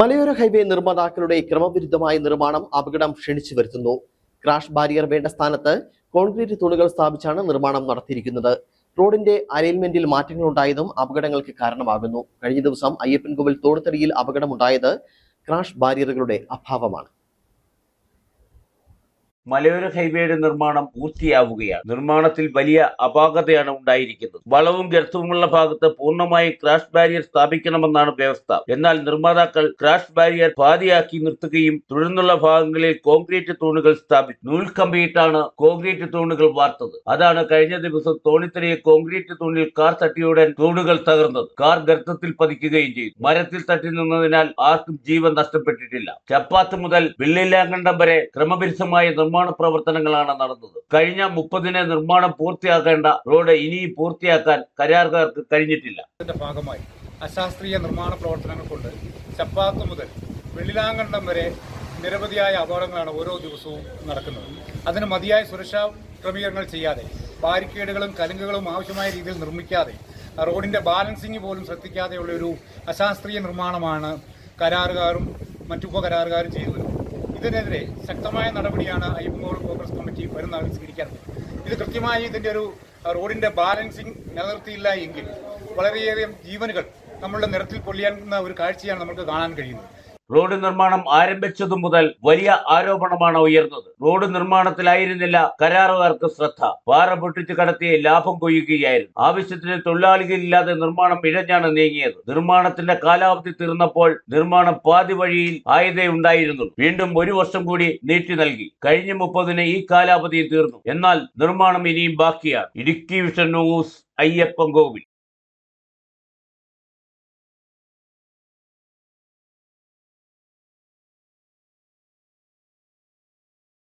മലയോര ഹൈവേ നിർമ്മാതാക്കളുടെ ക്രമവിരുദ്ധമായ നിർമ്മാണം അപകടം ക്ഷണിച്ചു വരുത്തുന്നു. ക്രാഷ് ബാരിയർ വേണ്ട സ്ഥാനത്ത് കോൺക്രീറ്റ് തൂണുകൾ സ്ഥാപിച്ചാണ് നിർമ്മാണം നടത്തിയിരിക്കുന്നത്. റോഡിന്റെ അലൈൻമെന്റിൽ മാറ്റങ്ങളുണ്ടായതും അപകടങ്ങൾക്ക് കാരണമാകുന്നു. കഴിഞ്ഞ ദിവസം അയ്യപ്പൻകോവിൽ തോടുത്തടിയിൽ അപകടമുണ്ടായത് ക്രാഷ് ബാരിയറുകളുടെ അഭാവമാണ്. മലയോര ഹൈവേയുടെ നിർമ്മാണം പൂർത്തിയാവുകയാണ്. നിർമ്മാണത്തിൽ വലിയ അപാകതയാണ് ഉണ്ടായിരിക്കുന്നത്. വളവും ഗർത്തവുമുള്ള ഭാഗത്ത് പൂർണമായി ക്രാഷ് ബാരിയർ സ്ഥാപിക്കണമെന്നാണ് വ്യവസ്ഥ. എന്നാൽ നിർമ്മാതാക്കൾ ക്രാഷ് ബാരിയർ പാതിയാക്കി നിർത്തുകയും തുടർന്നുള്ള ഭാഗങ്ങളിൽ കോൺക്രീറ്റ് തൂണുകൾ സ്ഥാപിച്ചു. നൂൽ നൂൽക്കമ്പിയിട്ടാണ് കോൺക്രീറ്റ് തൂണുകൾ വാർത്തത്. അതാണ് കഴിഞ്ഞ ദിവസം തോണിത്തലയെ കോൺക്രീറ്റ് തൂണിൽ കാർ തട്ടിയുടൻ തൂണുകൾ തകർന്നത്. കാർ ഗർത്തത്തിൽ പതിക്കുകയും ചെയ്തു. മരത്തിൽ തട്ടി നിന്നതിനാൽ ആർക്കും ജീവൻ നഷ്ടപ്പെട്ടിട്ടില്ല. ചപ്പാത്ത് മുതൽ വില്ലില്ലാങ്കണ്ടം വരെ ക്രമവിരുദ്ധമായ നിർമ്മാണ പ്രവർത്തനങ്ങളാണ് നടന്നത്. കഴിഞ്ഞ മുപ്പതിനെ നിർമ്മാണം പൂർത്തിയാക്കേണ്ട റോഡ് ഇനിയും പൂർത്തിയാക്കാൻ കരാറുകാർക്ക് കഴിഞ്ഞിട്ടില്ല. ഭാഗമായി അശാസ്ത്രീയ നിർമ്മാണ പ്രവർത്തനങ്ങൾ കൊണ്ട് ചപ്പാത്ത് മുതൽ വെള്ളിലാങ്കണ്ടം വരെ നിരവധിയായ അപകടങ്ങളാണ് ഓരോ ദിവസവും നടക്കുന്നത്. അതിന് മതിയായ സുരക്ഷാ ക്രമീകരണങ്ങൾ ചെയ്യാതെ ബാരിക്കേഡുകളും കലുങ്കുകളും ആവശ്യമായ രീതിയിൽ നിർമ്മിക്കാതെ റോഡിന്റെ ബാലൻസിങ് പോലും ശ്രദ്ധിക്കാതെയുള്ള ഒരു അശാസ്ത്രീയ നിർമ്മാണമാണ് കരാറുകാരും മറ്റു ഉപകരാറുകാരും ചെയ്തു വരുന്നത് ഇതിനെതിരെ ശക്തമായ നടപടിയാണ് അയ്യപ്പൻകോട് കോൺഗ്രസ് കമ്മിറ്റി വരുന്ന നാളിൽ ഇത് കൃത്യമായി ഇതിന്റെ ഒരു റോഡിന്റെ ബാലൻസിങ് നിലനിർത്തിയില്ല എങ്കിൽ വളരെയധികം ജീവനുകൾ നമ്മളുടെ നിരത്തിൽ പൊള്ളിയാകുന്ന ഒരു കാഴ്ചയാണ് നമുക്ക് കാണാൻ കഴിയുന്നത്. റോഡ് നിർമ്മാണം ആരംഭിച്ചതു മുതൽ വലിയ ആരോപണമാണ് ഉയർന്നത്. റോഡ് നിർമ്മാണത്തിലായിരുന്നില്ല കരാറുകാർക്ക് ശ്രദ്ധ. പാറ പൊട്ടിച്ചു കടത്തിയ ലാഭം കൊയ്യുകയായിരുന്നു. ആവശ്യത്തിന് തൊഴിലാളികളില്ലാതെ നിർമ്മാണം ഇഴഞ്ഞാണ് നീങ്ങിയത്. നിർമ്മാണത്തിന്റെ കാലാവധി തീർന്നപ്പോൾ നിർമ്മാണം പാതി വഴിയിൽ ആയതേ ഉണ്ടായിരുന്നുള്ളൂ. വീണ്ടും ഒരു വർഷം കൂടി നീട്ടി നൽകി. കഴിഞ്ഞ മുപ്പതിന് ഈ കാലാവധി തീർന്നു. എന്നാൽ നിർമ്മാണം ഇനിയും ബാക്കിയാണ്. Idukki vision news Ayyappan Kovil